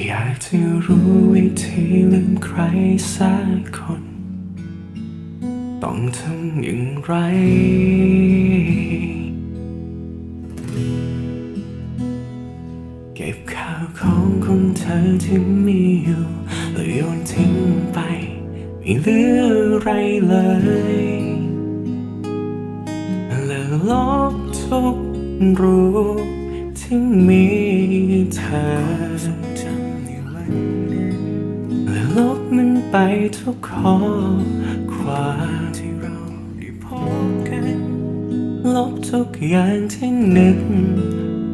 อยากจะรู้วิธีลืมใครสักคน ต้องทำอย่างไร เก็บข้าวของของเธอที่มีอยู่แล้วโยนทิ้งไป ไม่เหลืออะไรเลยและลบทุกรูปที่มีเธอ มันไปทุกข้อความที่เราได้พบกัน ลบทุกอย่างที่นึก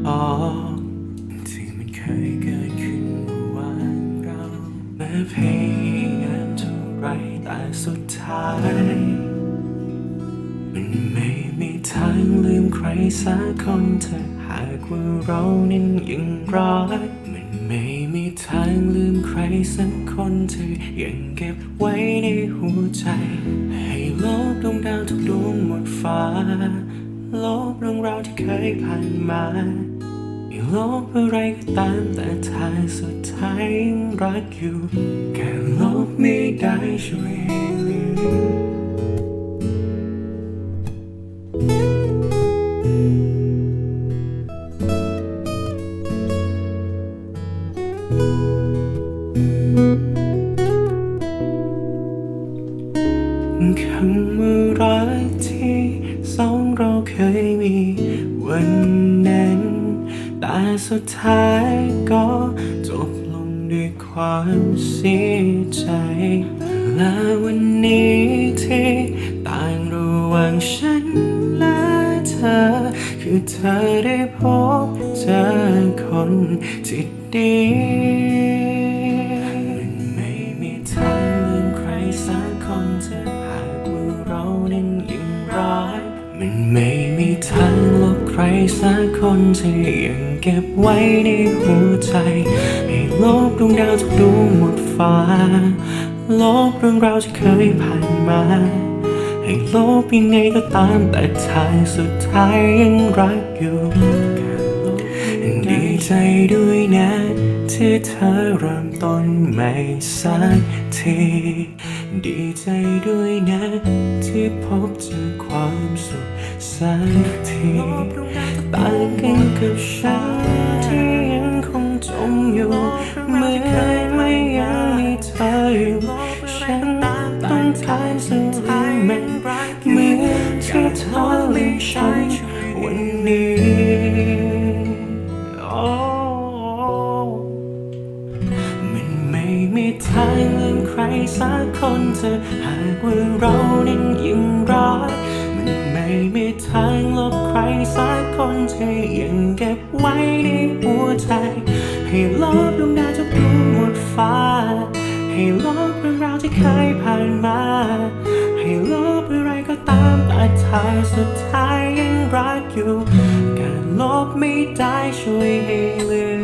ออกที่มันเคยเกิดขึ้นระหว่างเราแม้พยายามเท่าไรแต่สุดท้าย มันไม่มีทางลืมใครสักคนเธอหากว่าเรานั้นยังรัก สักคนเธอยังเก็บไว้ในหัวใจ ให้ลบดวงดาวทุกดวงหมดฟ้า ลบเรื่องราวที่เคยผ่านมาให้ลบอะไรก็ตามแต่ท้ายสุดท้ายยังรักอยู่แค่ลบไม่ได้ช่วยให้ลืม คำว่ารักที่สองเราเคยมีวันนั้น แต่สุดท้ายก็จบลงด้วยความเสียใจ และวันนี้ที่ต่างระหว่างฉันและเธอ คือเธอได้พบเจอคนที่ดี สักคนที่ยังเก็บไว้ในหัวใจ ให้ลบดวงดาวทุกดวงหมดฟ้า ลบเรื่องราวที่เคยผ่านมา ให้ลบยังไงก็ตามแต่ท้ายสุดท้ายยังรักอยู่ดีใจด้วยนะที่เธอเริ่มต้นใหม่สักทีดีใจด้วยนะที่พบเจอความสุข สักทีต่างกันกับฉันที่ยังคงจมอยู่เมื่อไม่ยังมีเธออยู่ฉันต้องทายสุดท้ายมันเหมือนที่เธอลืมฉันวันนี้มันไม่มีทางลืมใครสักคนเธอหากว่าเรานั้นยังรัก มันไม่มีทางลบใครสักคนเธอยังเก็บไว้ในหัวใจ ให้ลบดวงดาวทุกดวงหมดฟ้า ให้ลบเรื่องราวที่เคยผ่านมา ให้ลบอะไรก็ตามแต่ท้ายสุดท้ายยังรักอยู่ การลบไม่ได้ช่วยให้ลืม